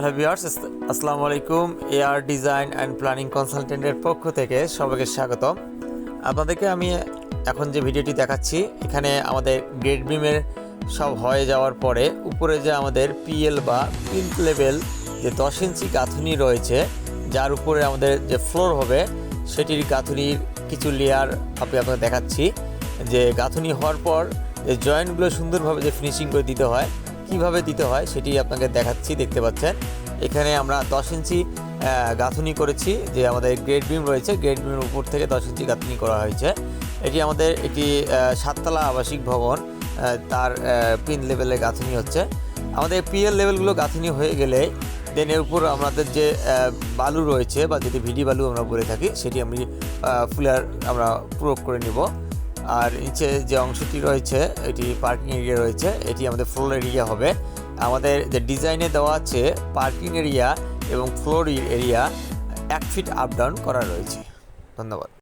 Hello viewers আসসালামু আলাইকুম। AR design and planning কনসালটেন্টের পক্ষ থেকে সবাইকে স্বাগতম। আপনাদেরকে আমি এখন যে ভিডিওটি দেখাচ্ছি, এখানে আমাদের গ্রেড বিমের সব হয়ে যাওয়ার পরে উপরে যে আমাদের পিএল বা পিল্ট লেভেল যে দশ ইঞ্চি গাঁথুনি রয়েছে, যার উপরে আমাদের যে ফ্লোর হবে, সেটির গাঁথুনির কিছু লেয়ার আমি আপনাকে দেখাচ্ছি। যে গাঁথুনি হওয়ার পর, যে জয়েন্টগুলো সুন্দরভাবে যে ফিনিশিং করে দিতে হয় কীভাবে দিতে হয় সেটি আপনাকে দেখাচ্ছি, দেখতে পাচ্ছেন। এখানে আমরা দশ ইঞ্চি গাঁথুনি করেছি, যে আমাদের গ্রেড বিম রয়েছে গ্রেড বিমের উপর থেকে দশ ইঞ্চি গাঁথুনি করা হয়েছে। এটি আমাদের একটি সাততলা আবাসিক ভবন তার পিন লেভেলে গাঁথুনি হচ্ছে। আমাদের পিএল লেভেলগুলো গাঁথুনি হয়ে গেলে দেন এর উপর আমাদের যে বালু রয়েছে বা যদি ভিডি বালু আমরা বলে থাকি, সেটি আমি ফুলার আমরা প্রয়োগ করে নিব। আর নিচে যে অংশটি রয়েছে, এটি পার্কিং এরিয়া রয়েছে, এটি আমাদের ফ্লোর এরিয়া হবে। আমাদের যে ডিজাইনে দেওয়া আছে পার্কিং এরিয়া এবং ফ্লোর এরিয়া এক ফিট আপ ডাউন করা রয়েছে। ধন্যবাদ।